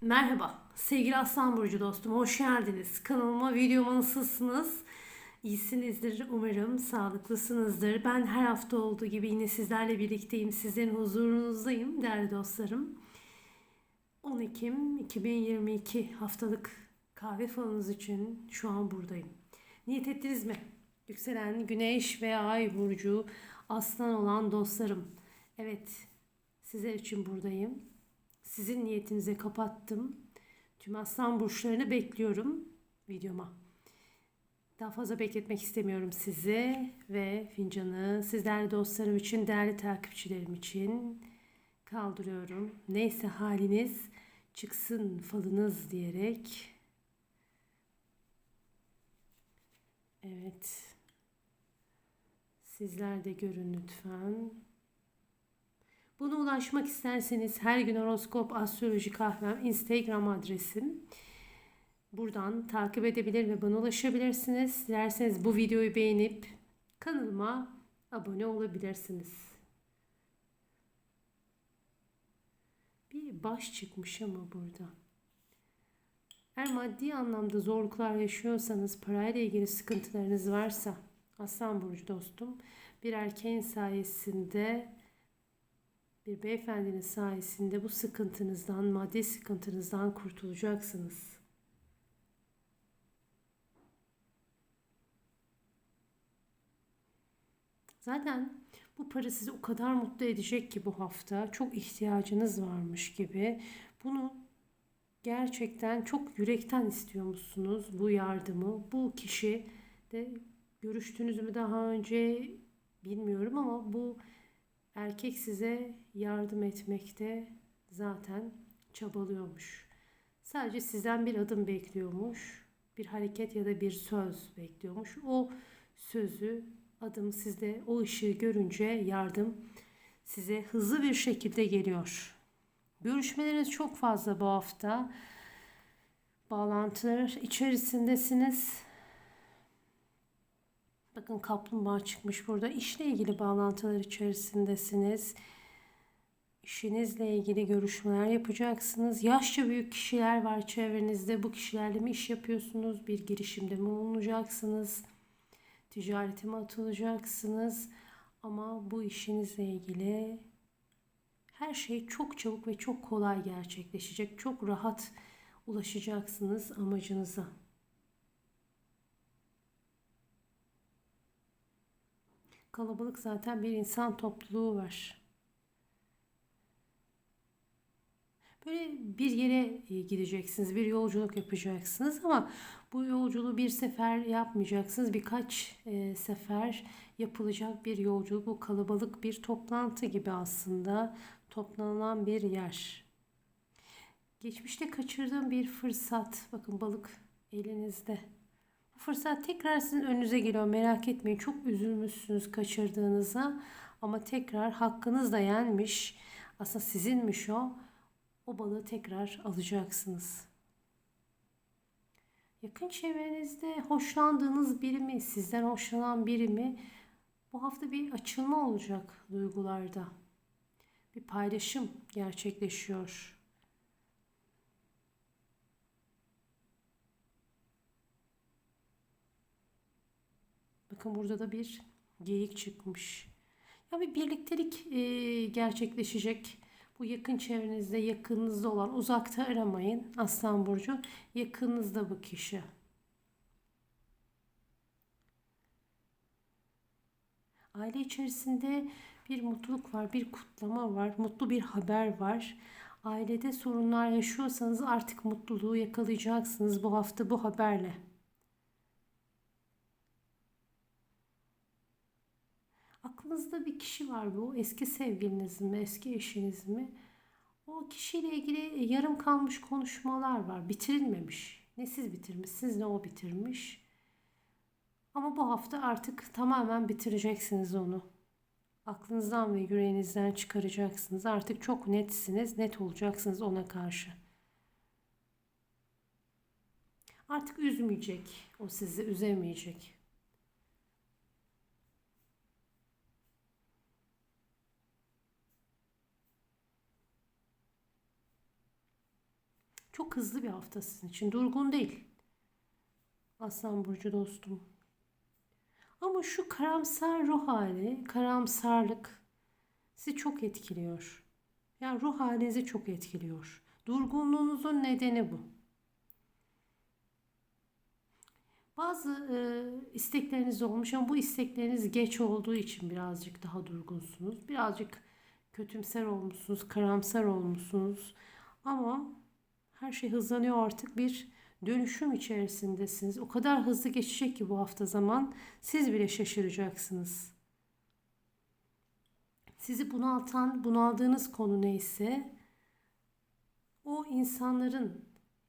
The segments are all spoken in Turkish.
Merhaba sevgili Aslan Burcu dostum hoş geldiniz. Kanalıma videoma nasılsınız? İyisinizdir umarım sağlıklısınızdır. Ben her hafta olduğu gibi yine sizlerle birlikteyim. Sizlerin huzurunuzdayım değerli dostlarım. 10 Ekim 2022 haftalık kahve falınız için şu an buradayım. Niyet ettiniz mi? Yükselen Güneş ve Ay Burcu Aslan olan dostlarım. Evet sizler için buradayım. Sizin niyetinize kapattım. Tüm aslan burçlarını bekliyorum videoma. Daha fazla bekletmek istemiyorum sizi ve fincanı sizler dostlarım için, değerli takipçilerim için kaldırıyorum. Neyse haliniz çıksın falınız diyerek. Evet. Sizler de görün lütfen. Buna ulaşmak isterseniz her gün horoskop astroloji kahvem Instagram adresim. Buradan takip edebilir ve bana ulaşabilirsiniz. Dilerseniz bu videoyu beğenip kanalıma abone olabilirsiniz. Bir baş çıkmış ama burada. Eğer maddi anlamda zorluklar yaşıyorsanız, parayla ilgili sıkıntılarınız varsa, Aslan Burcu dostum, bir erkeğin sayesinde bir beyefendinin sayesinde bu sıkıntınızdan, maddi sıkıntınızdan kurtulacaksınız. Zaten bu para sizi o kadar mutlu edecek ki bu hafta çok ihtiyacınız varmış gibi. Bunu gerçekten çok yürekten istiyormuşsunuz bu yardımı. Bu kişi de görüştünüz mü daha önce bilmiyorum ama bu Erkek size yardım etmekte zaten çabalıyormuş. Sadece sizden bir adım bekliyormuş. Bir hareket ya da bir söz bekliyormuş. O sözü, adım sizde o ışığı görünce yardım size hızlı bir şekilde geliyor. Görüşmeleriniz çok fazla bu hafta. Bağlantılar içerisindesiniz. Bakın kaplumbağa çıkmış burada. İşle ilgili bağlantılar içerisindesiniz. İşinizle ilgili görüşmeler yapacaksınız. Yaşça büyük kişiler var çevrenizde. Bu kişilerle mi iş yapıyorsunuz? Bir girişimde mi bulunacaksınız? Ticarete mi atılacaksınız? Ama bu işinizle ilgili her şey çok çabuk ve çok kolay gerçekleşecek. Çok rahat ulaşacaksınız amacınıza. Kalabalık zaten bir insan topluluğu var. Böyle bir yere e, gideceksiniz, bir yolculuk yapacaksınız ama bu yolculuğu bir sefer yapmayacaksınız. Birkaç e, sefer yapılacak bir yolculuk. Bu kalabalık bir toplantı gibi aslında toplanılan bir yer. Geçmişte kaçırdığım bir fırsat. Bakın balık elinizde. Bu fırsat tekrar sizin önünüze geliyor. Merak etmeyin. Çok üzülmüşsünüz kaçırdığınıza. Ama tekrar hakkınız da yenmiş. Aslında sizinmiş o. O balığı tekrar alacaksınız. Yakın çevrenizde hoşlandığınız biri mi, sizden hoşlanan biri mi? Bu hafta bir açılma olacak duygularda. Bir paylaşım gerçekleşiyor. Bakın burada da bir geyik çıkmış. Ya bir birliktelik e, gerçekleşecek. Bu yakın çevrenizde, yakınınızda olan, uzakta aramayın Aslan Burcu. Yakınınızda bu kişi. Aile içerisinde bir mutluluk var, bir kutlama var, mutlu bir haber var. Ailede sorunlar yaşıyorsanız artık mutluluğu yakalayacaksınız bu hafta bu haberle. Aklınızda bir kişi var bu. Eski sevgiliniz mi, eski eşiniz mi? O kişiyle ilgili yarım kalmış konuşmalar var. Bitirilmemiş. Ne siz bitirmişsiniz ne o bitirmiş. Ama bu hafta artık tamamen bitireceksiniz onu. Aklınızdan ve yüreğinizden çıkaracaksınız. Artık çok netsiniz, net olacaksınız ona karşı. Artık üzmeyecek, o sizi üzemeyecek. Çok hızlı bir hafta sizin için. Durgun değil. Aslan Burcu dostum. Ama şu karamsar ruh hali, karamsarlık sizi çok etkiliyor. Yani ruh halinizi çok etkiliyor. Durgunluğunuzun nedeni bu. Bazı e, istekleriniz olmuş ama bu istekleriniz geç olduğu için birazcık daha durgunsunuz. Birazcık kötümser olmuşsunuz, karamsar olmuşsunuz. Ama her şey hızlanıyor artık bir dönüşüm içerisindesiniz. O kadar hızlı geçecek ki bu hafta zaman siz bile şaşıracaksınız. Sizi bunaltan, bunaldığınız konu neyse o insanların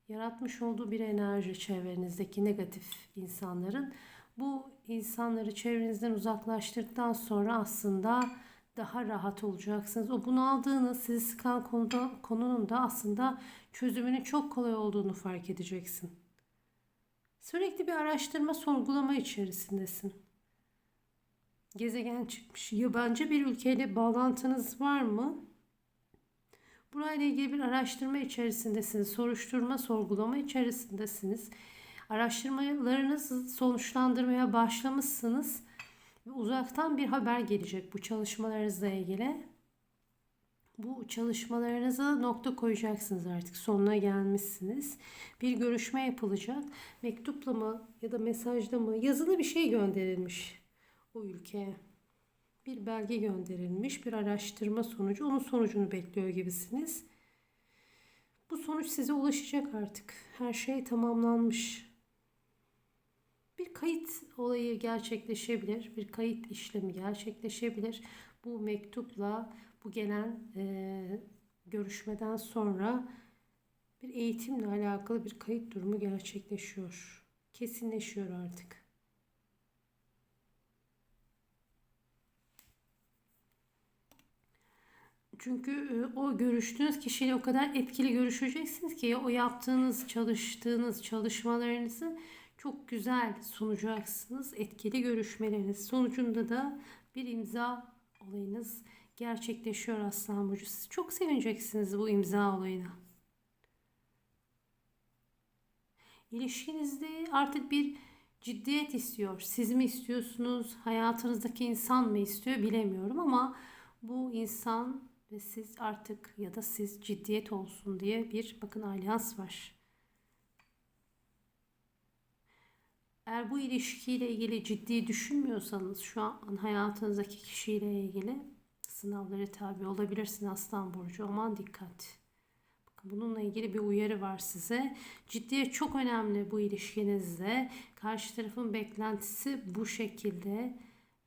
yaratmış olduğu bir enerji çevrenizdeki negatif insanların bu insanları çevrenizden uzaklaştırdıktan sonra aslında daha rahat olacaksınız. O bunaldığınız, sizi sıkan konuda, konunun da aslında çözümünün çok kolay olduğunu fark edeceksin. Sürekli bir araştırma, sorgulama içerisindesin. Gezegen çıkmış. Yabancı bir ülkeyle bağlantınız var mı? Burayla ilgili bir araştırma içerisindesiniz. Soruşturma, sorgulama içerisindesiniz. Araştırmalarınızı sonuçlandırmaya başlamışsınız. Uzaktan bir haber gelecek bu çalışmalarınızla ilgili. Bu çalışmalarınıza nokta koyacaksınız artık. Sonuna gelmişsiniz. Bir görüşme yapılacak. Mektupla mı ya da mesajla mı yazılı bir şey gönderilmiş o ülkeye bir belge gönderilmiş, bir araştırma sonucu, onun sonucunu bekliyor gibisiniz. Bu sonuç size ulaşacak artık. Her şey tamamlanmış. Bir kayıt olayı gerçekleşebilir, bir kayıt işlemi gerçekleşebilir. Bu mektupla, bu gelen e, görüşmeden sonra bir eğitimle alakalı bir kayıt durumu gerçekleşiyor. Kesinleşiyor artık. Çünkü e, o görüştüğünüz kişiyle o kadar etkili görüşeceksiniz ki o yaptığınız, çalıştığınız çalışmalarınızı çok güzel sunacaksınız. Etkili görüşmeleriniz sonucunda da bir imza olayınız gerçekleşiyor Aslan Burcu. Siz çok sevineceksiniz bu imza olayına. İlişkinizde artık bir ciddiyet istiyor. Siz mi istiyorsunuz? Hayatınızdaki insan mı istiyor bilemiyorum ama bu insan ve siz artık ya da siz ciddiyet olsun diye bir bakın alyans var. Eğer bu ilişkiyle ilgili ciddi düşünmüyorsanız şu an hayatınızdaki kişiyle ilgili sınavlara tabi olabilirsin Aslan Burcu. Aman dikkat. Bakın bununla ilgili bir uyarı var size. Ciddiyet çok önemli bu ilişkinizde. Karşı tarafın beklentisi bu şekilde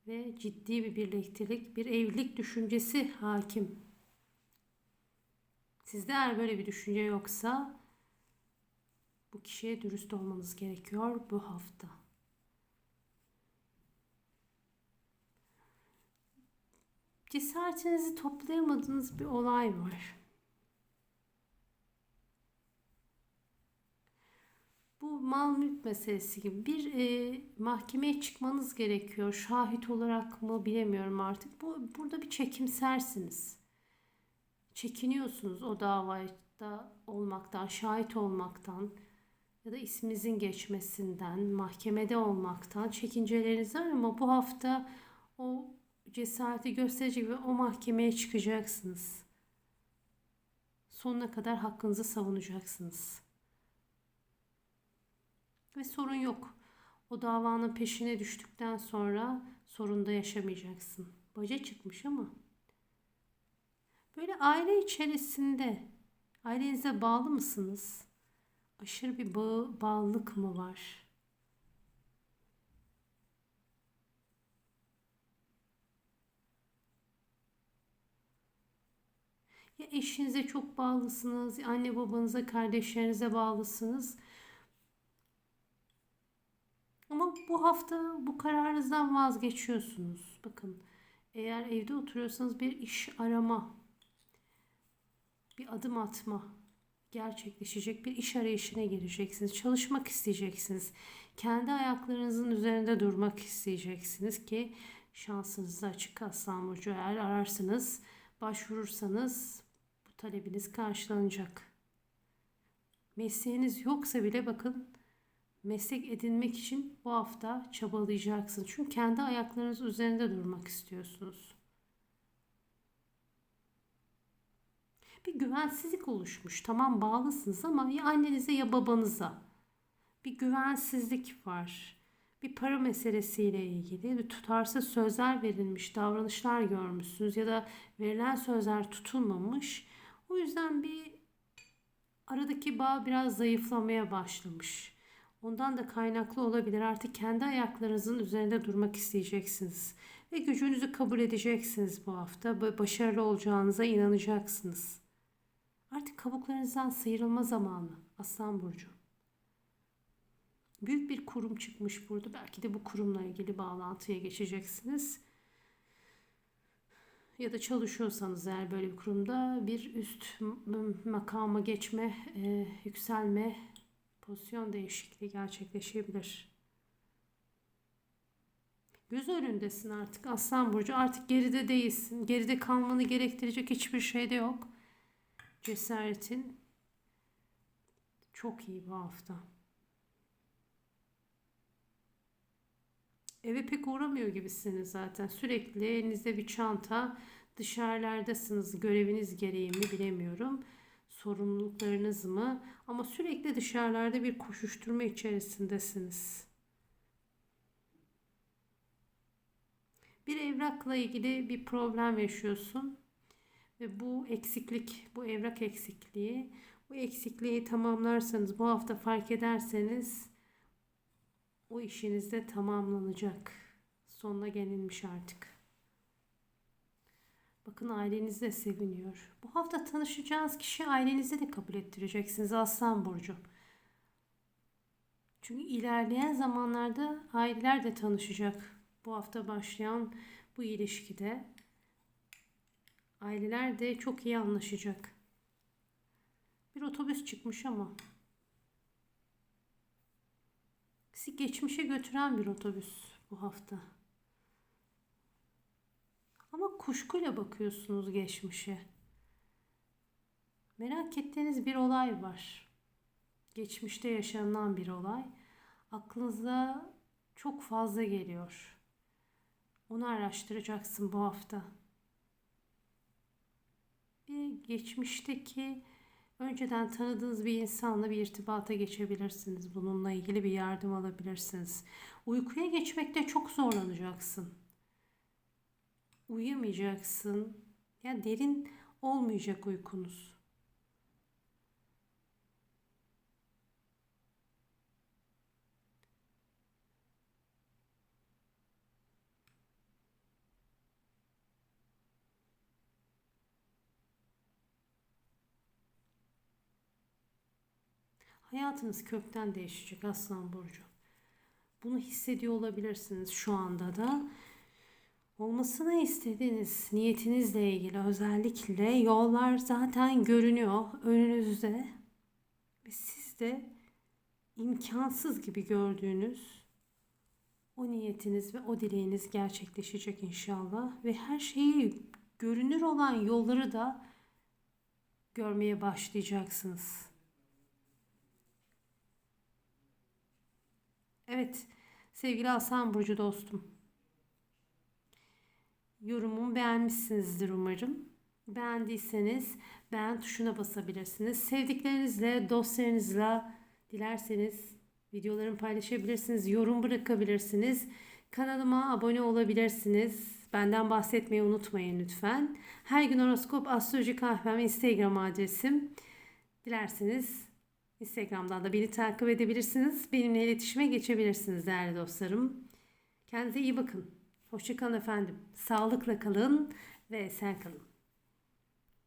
ve ciddi bir birliktelik, bir evlilik düşüncesi hakim. Sizde eğer böyle bir düşünce yoksa bu kişiye dürüst olmanız gerekiyor bu hafta. Cesaretinizi toplayamadığınız bir olay var. Bu mal mülk meselesi gibi bir e, mahkemeye çıkmanız gerekiyor. Şahit olarak mı bilemiyorum artık. Bu burada bir çekimsersiniz çekiniyorsunuz o davada olmaktan, şahit olmaktan ya da isminizin geçmesinden, mahkemede olmaktan çekinceleriniz var ama bu hafta o cesareti gösterecek ve o mahkemeye çıkacaksınız. Sonuna kadar hakkınızı savunacaksınız. Ve sorun yok. O davanın peşine düştükten sonra sorunda yaşamayacaksın. Baca çıkmış ama Böyle aile içerisinde ailenize bağlı mısınız? Aşırı bir bağ, bağlılık mı var? Ya eşinize çok bağlısınız, ya anne babanıza, kardeşlerinize bağlısınız. Ama bu hafta bu kararınızdan vazgeçiyorsunuz. Bakın eğer evde oturuyorsanız bir iş arama bir adım atma gerçekleşecek bir iş arayışına gireceksiniz. Çalışmak isteyeceksiniz. Kendi ayaklarınızın üzerinde durmak isteyeceksiniz ki şansınız açık Aslan Burcu. Eğer ararsınız, başvurursanız bu talebiniz karşılanacak. Mesleğiniz yoksa bile bakın meslek edinmek için bu hafta çabalayacaksınız. Çünkü kendi ayaklarınız üzerinde durmak istiyorsunuz. Bir güvensizlik oluşmuş. Tamam bağlısınız ama ya annenize ya babanıza bir güvensizlik var. Bir para meselesiyle ilgili bir tutarsız sözler verilmiş, davranışlar görmüşsünüz ya da verilen sözler tutulmamış. O yüzden bir aradaki bağ biraz zayıflamaya başlamış. Ondan da kaynaklı olabilir. Artık kendi ayaklarınızın üzerinde durmak isteyeceksiniz. Ve gücünüzü kabul edeceksiniz bu hafta. Başarılı olacağınıza inanacaksınız. Artık kabuklarınızdan sıyrılma zamanı Aslan Burcu. Büyük bir kurum çıkmış burada. Belki de bu kurumla ilgili bağlantıya geçeceksiniz. Ya da çalışıyorsanız eğer böyle bir kurumda bir üst makama geçme, e, yükselme, pozisyon değişikliği gerçekleşebilir. Göz önündesin artık Aslan Burcu. Artık geride değilsin. Geride kalmanı gerektirecek hiçbir şey de yok. Cesaretin çok iyi bu hafta. Eve pek uğramıyor gibisiniz zaten. Sürekli elinizde bir çanta, dışarılardasınız. Göreviniz gereği mi bilemiyorum. Sorumluluklarınız mı? Ama sürekli dışarılarda bir koşuşturma içerisindesiniz. Bir evrakla ilgili bir problem yaşıyorsun. Ve bu eksiklik, bu evrak eksikliği, bu eksikliği tamamlarsanız, bu hafta fark ederseniz o işiniz de tamamlanacak. Sonuna gelinmiş artık. Bakın aileniz de seviniyor. Bu hafta tanışacağınız kişi ailenize de kabul ettireceksiniz Aslan Burcu. Çünkü ilerleyen zamanlarda aileler de tanışacak. Bu hafta başlayan bu ilişkide aileler de çok iyi anlaşacak. Bir otobüs çıkmış ama sizi geçmişe götüren bir otobüs bu hafta. Ama kuşkuyla bakıyorsunuz geçmişe. Merak ettiğiniz bir olay var. Geçmişte yaşanılan bir olay. Aklınıza çok fazla geliyor. Onu araştıracaksın bu hafta. Bir geçmişteki önceden tanıdığınız bir insanla bir irtibata geçebilirsiniz. Bununla ilgili bir yardım alabilirsiniz. Uykuya geçmekte çok zorlanacaksın. Uyuyamayacaksın. Ya derin olmayacak uykunuz. Hayatınız kökten değişecek Aslan Burcu. Bunu hissediyor olabilirsiniz şu anda da. Olmasını istediğiniz niyetinizle ilgili özellikle yollar zaten görünüyor önünüzde. Ve siz de imkansız gibi gördüğünüz o niyetiniz ve o dileğiniz gerçekleşecek inşallah. Ve her şeyi görünür olan yolları da görmeye başlayacaksınız. Evet sevgili Aslan Burcu dostum. Yorumumu beğenmişsinizdir umarım. Beğendiyseniz beğen tuşuna basabilirsiniz. Sevdiklerinizle, dostlarınızla dilerseniz videolarımı paylaşabilirsiniz. Yorum bırakabilirsiniz. Kanalıma abone olabilirsiniz. Benden bahsetmeyi unutmayın lütfen. Her gün horoskop astroloji kahvem Instagram adresim. Dilerseniz Instagram'dan da beni takip edebilirsiniz. Benimle iletişime geçebilirsiniz değerli dostlarım. Kendinize iyi bakın. Hoşçakalın efendim. Sağlıkla kalın ve esen kalın.